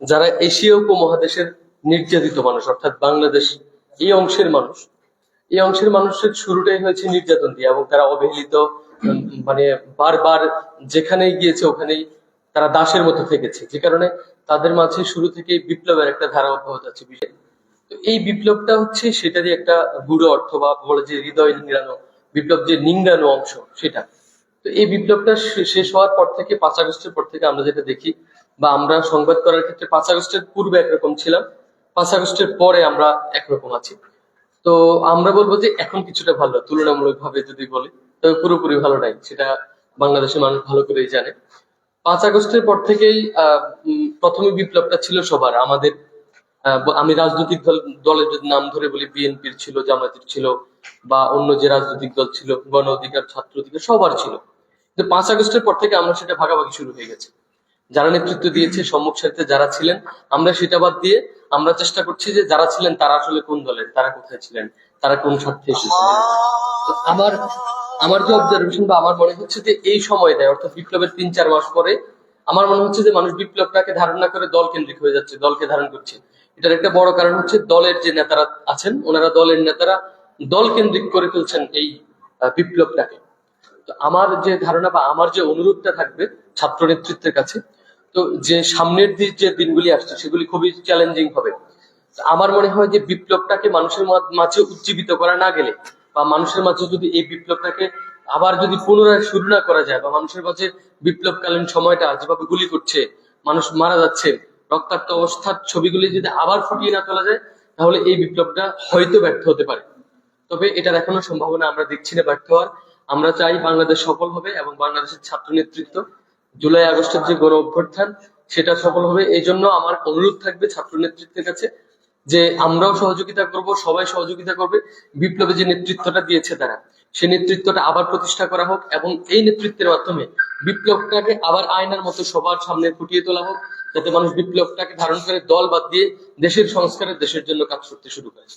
যারা এশিয়া উপমহাদেশের নির্যাতিত মানুষ, অর্থাৎ বাংলাদেশ এই অংশের মানুষ, এই অংশের মানুষের শুরুটাই হয়েছে নির্যাতন দিয়ে এবং তারা অবহেলিত মানে বারবার যেখানেই গিয়েছে ওখানেই তারা দাসের মতো থেকেছে। যে কারণে তাদের মাঝে শুরু থেকেই বিপ্লবের একটা ধারা অব্যাহত আছে। তো এই বিপ্লবটা হচ্ছে সেটারই একটা গুড়ো অর্থ বা বলে যে হৃদয় নিংড়ানো, বিপ্লব যে নিংড়ানো অংশ সেটা। তো এই বিপ্লবটা শেষ হওয়ার পর থেকে, পাঁচ আগস্টের পর থেকে আমরা যেটা দেখি বা আমরা সংবাদ করার ক্ষেত্রে পাঁচ আগস্টের পূর্বে একরকম ছিলাম, পাঁচ আগস্টের পরে আমরা একরকম আছি। তো আমরা বলব যে এখন কিছুটা ভালো তুলনামূলক ভাবে যদি বলি, তবে পুরোপুরি ভালো নাই, সেটা বাংলাদেশের মানুষ ভালো করেই জানে। পাঁচ আগস্টের পর থেকেই প্রথমে বিপ্লবটা ছিল সবার, আমাদের আমি রাজনৈতিক দল, দলের যদি নাম ধরে বলি, বিএনপির ছিল জামাতের ছিল, বা অন্য যে রাজনৈতিক দল ছিল, গণ অধিকার, ছাত্র অধিকার, সবার ছিল। কিন্তু পাঁচ আগস্টের পর থেকে আমরা সেটা ভাগাভাগি শুরু হয়ে গেছে। যারা নেতৃত্ব দিয়েছে, সম্মুখ সারিতে যারা ছিলেন, আমরা সেটা বাদ দিয়ে আমরা চেষ্টা করছি যে যারা ছিলেন, তারা আসলে কোন দলের, তারা কোথায় ছিলেন, তারা কোন স্বার্থে এসেছিলেন আমার আমার যে অবজারভেশন বা আমার মনে হচ্ছে যে এই সময়টায়, অর্থাৎ বিপ্লবের তিন চার মাস পরে, আমার মনে হচ্ছে যে মানুষ বিপ্লবটাকে ধারণ করে দল কেন্দ্রিক হয়ে যাচ্ছে, দলকে ধারণ করছে। এটার একটা বড় কারণ হচ্ছে দলের যে নেতারা আছেন, ওনারা দলের নেতারা দল কেন্দ্রিক করে তুলছেন এই বিপ্লবটাকে। আমার যে ধারণা বা আমার যে অনুরোধটা থাকবে ছাত্র নেতৃত্বের কাছে তো যে সামনের দিক যে দিনগুলি আসছে, সেগুলি খুবই চ্যালেঞ্জিং হবে। আমার মনে হয় যে বিপ্লবটাকে মানুষের মাঝে উজ্জীবিত করা না গেলে, বা মানুষের মাঝে যদি এই বিপ্লবটাকে আবার যদি পুনরায় শুরু না করা যায়, বা মানুষের মাঝে বিপ্লবকালীন সময়টা যেভাবে গুলি করছে, মানুষ মারা যাচ্ছে, রক্তাক্ত অবস্থার ছবিগুলি যদি আবার ফুটিয়ে না তোলা যায়, তাহলে এই বিপ্লবটা হয়তো ব্যর্থ হতে পারে। তবে এটার এখনও সম্ভাবনা আমরা দেখছি না ব্যর্থ হওয়ার। আমরা চাই বাংলাদেশ সফল হবে এবং বাংলাদেশের ছাত্র নেতৃত্ব জুলাই আগস্টের যে গণ অভ্যুত্থান সেটা সফল হবে। এই জন্য আমার অনুরোধ থাকবে ছাত্র নেতৃত্বের কাছে যে আমরাও সহযোগিতা করব, সবাই সহযোগিতা করবে। বিপ্লবে যে নেতৃত্বটা দিয়েছে তারা সেই নেতৃত্বটা আবার প্রতিষ্ঠা করা হোক এবং এই নেতৃত্বের মাধ্যমে বিপ্লবটাকে আবার আয়নার মতো সবার সামনে ফুটিয়ে তোলা হোক, যাতে মানুষ বিপ্লবটাকে ধারণ করে দল বাদ দিয়ে দেশের সংস্কারের দেশের জন্য কাজ করতে শুরু করে।